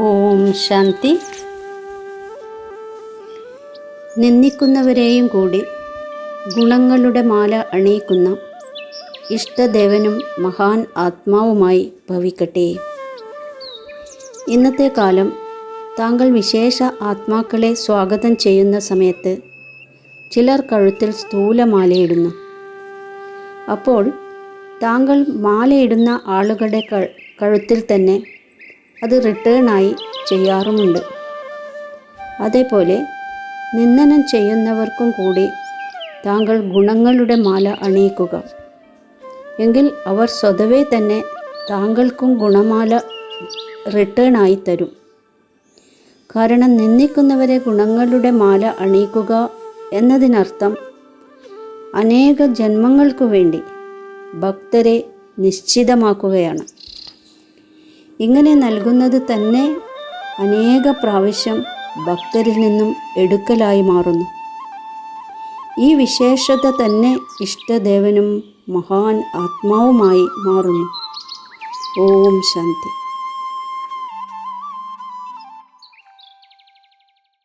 ഓം ശാന്തി. നിന്ദിക്കുന്നവരെയും കൂടി ഗുണങ്ങളുടെ മാല അണിയിക്കുന്ന ഇഷ്ടദേവനും മഹാൻ ആത്മാവുമായി ഭവിക്കട്ടെ. ഇന്നത്തെ കാലം താങ്കൾ വിശേഷ ആത്മാക്കളെ സ്വാഗതം ചെയ്യുന്ന സമയത്ത് ചിലർ കഴുത്തിൽ സ്ഥൂലമാലയിടുന്നു. അപ്പോൾ താങ്കൾ മാലയിടുന്ന ആളുകളുടെ കഴുത്തിൽ തന്നെ അത് റിട്ടേണായി ചെയ്യാറുമുണ്ട്. അതേപോലെ നിന്ദനം ചെയ്യുന്നവർക്കും കൂടി താങ്കൾ ഗുണങ്ങളുടെ മാല അണിയിക്കുക. എങ്കിൽ അവർ സ്വതവേ തന്നെ താങ്കൾക്കും ഗുണമാല റിട്ടേണായി തരും. കാരണം നിന്ദിക്കുന്നവരെ ഗുണങ്ങളുടെ മാല അണിയിക്കുക എന്നതിനർത്ഥം അനേക ജന്മങ്ങൾക്കു വേണ്ടി ഭക്തരെ നിശ്ചിതമാക്കുകയാണ്. ഇങ്ങനെ നൽകുന്നത് തന്നെ അനേക പ്രാവശ്യം ഭക്തരിൽ നിന്നും എടുക്കലായി മാറുന്നു. ഈ വിശേഷത തന്നെ ഇഷ്ടദേവനും മഹാൻ ആത്മാവുമായി മാറുന്നു. ഓം ശാന്തി.